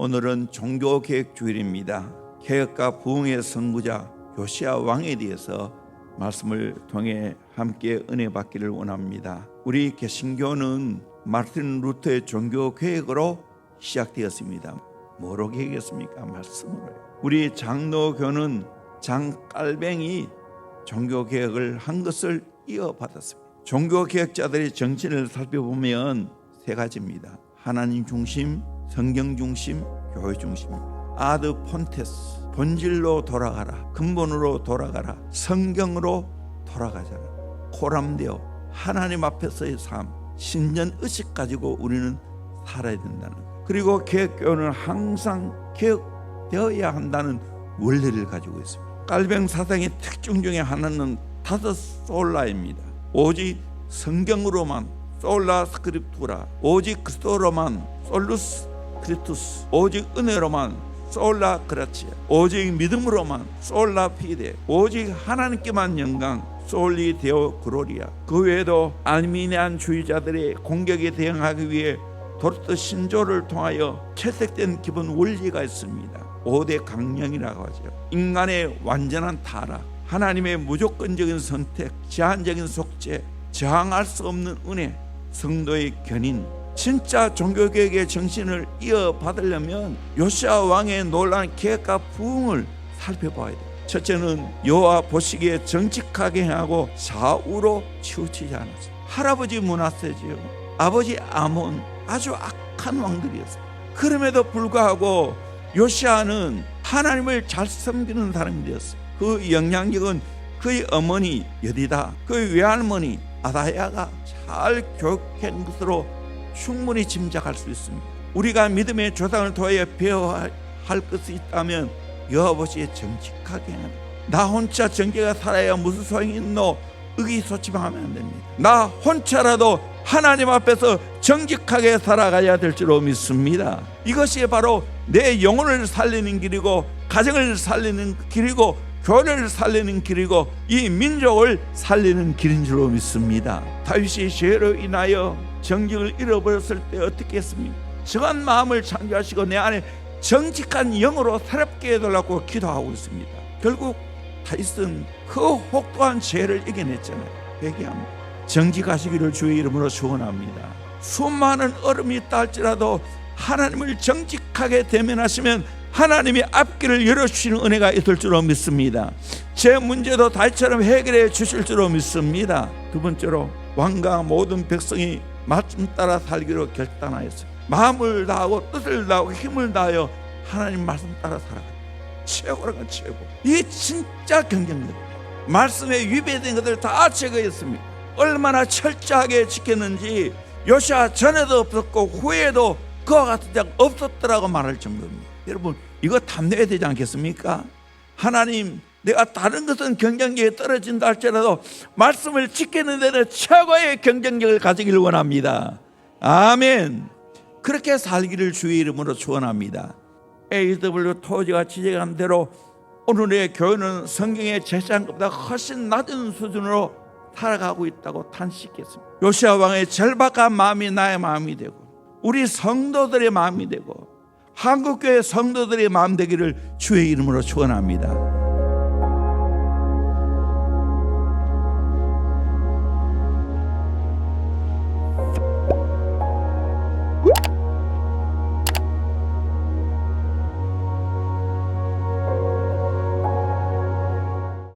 오늘은 종교개혁 주일입니다. 개혁과 부흥의 선구자 요시아 왕에 대해서 말씀을 통해 함께 은혜 받기를 원합니다. 우리 개신교는 마르틴 루터의 종교 개혁으로 시작되었습니다. 뭐로 개혁했습니까? 말씀으로요. 우리 장로교는 장깔뱅이 종교 개혁을 한 것을 이어받았습니다. 종교 개혁자들의 정신을 살펴보면 세 가지입니다. 하나님 중심, 성경 중심, 교회 중심. 아드 폰테스 본질로 돌아가라. 근본으로 돌아가라. 성경으로 돌아가자라. 코람데오 하나님 앞에서의 삶, 신전 의식 가지고 우리는 살아야 된다는. 것. 그리고 개혁교는 항상 개혁되어야 한다는 원리를 가지고 있습니다. 깔뱅 사상의 특징 중에 하나는 다섯 솔라입니다. 오직 성경으로만 솔라 스크립투라 오직 그리스도로만 솔루스 크리투스 오직 은혜로만 솔라 그라치아 오직 믿음으로만 솔라 피데 오직 하나님께만 영광 솔리 데오 그로리아 그 외에도 알미니안 주의자들의 공격에 대응하기 위해 도르트 신조를 통하여 채택된 기본 원리가 있습니다. 5대 강령이라고 하죠. 인간의 완전한 타락, 하나님의 무조건적인 선택, 제한적인 속죄, 저항할 수 없는 은혜, 성도의 견인, 진짜 종교개혁의 정신을 이어받으려면 요시아 왕의 놀라운 계획과 부흥을 살펴봐야 돼요. 첫째는 여호와 보시기에 정직하게 행하고 좌우로 치우치지 않았어요. 할아버지 문하세지요. 아버지 아몬 아주 악한 왕들이었어요. 그럼에도 불구하고 요시아는 하나님을 잘 섬기는 사람이 되었어요. 그 영향력은 그의 어머니 여디다, 그의 외할머니 아다야가 잘 교육한 것으로 충분히 짐작할 수 있습니다. 우리가 믿음의 조상을 통하여 배워야 할 것이 있다면 여호와보시에 정직하게 하는 나 혼자 정계가 살아야 무슨 소용이 있노 의기소침하면 안 됩니다. 나 혼자라도 하나님 앞에서 정직하게 살아가야 될 줄로 믿습니다. 이것이 바로 내 영혼을 살리는 길이고 가정을 살리는 길이고 교회를 살리는 길이고 이 민족을 살리는 길인 줄로 믿습니다. 다윗이 죄로 인하여 정직을 잃어버렸을 때 어떻게 했습니까? 정한 마음을 창조하시고 내 안에 정직한 영으로 새롭게 해달라고 기도하고 있습니다. 결국 다윗은 그 혹독한 죄를 이겨냈잖아요. 회개합니다. 정직하시기를 주의 이름으로 축원합니다. 수많은 얼음이 있다 할지라도 하나님을 정직하게 대면하시면 하나님이 앞길을 열어주시는 은혜가 있을 줄로 믿습니다. 제 문제도 다윗처럼 해결해 주실 줄로 믿습니다. 두 번째로 왕과 모든 백성이 말씀 따라 살기로 결단하였어요. 마음을 다하고 뜻을 다하고 힘을 다하여 하나님 말씀 따라 살아가. 최고라는 건 최고. 이게 진짜 경쟁력. 말씀에 위배된 것들 다 제거했습니다. 얼마나 철저하게 지켰는지 요시아 전에도 없었고 후에도 그와 같은 자 없었더라고 말할 정도입니다. 여러분 이거 탐내야 되지 않겠습니까? 하나님 내가 다른 것은 경쟁력이 떨어진다 할지라도 말씀을 지키는 데는 최고의 경쟁력을 가지기를 원합니다. 아멘. 그렇게 살기를 주의 이름으로 축원합니다. AW 토지가 지적한 대로 오늘의 교회는 성경의 제시한 것보다 훨씬 낮은 수준으로 살아가고 있다고 탄식했습니다. 요시아 왕의 절박한 마음이 나의 마음이 되고 우리 성도들의 마음이 되고 한국 교회 성도들의 마음 되기를 주의 이름으로 축원합니다.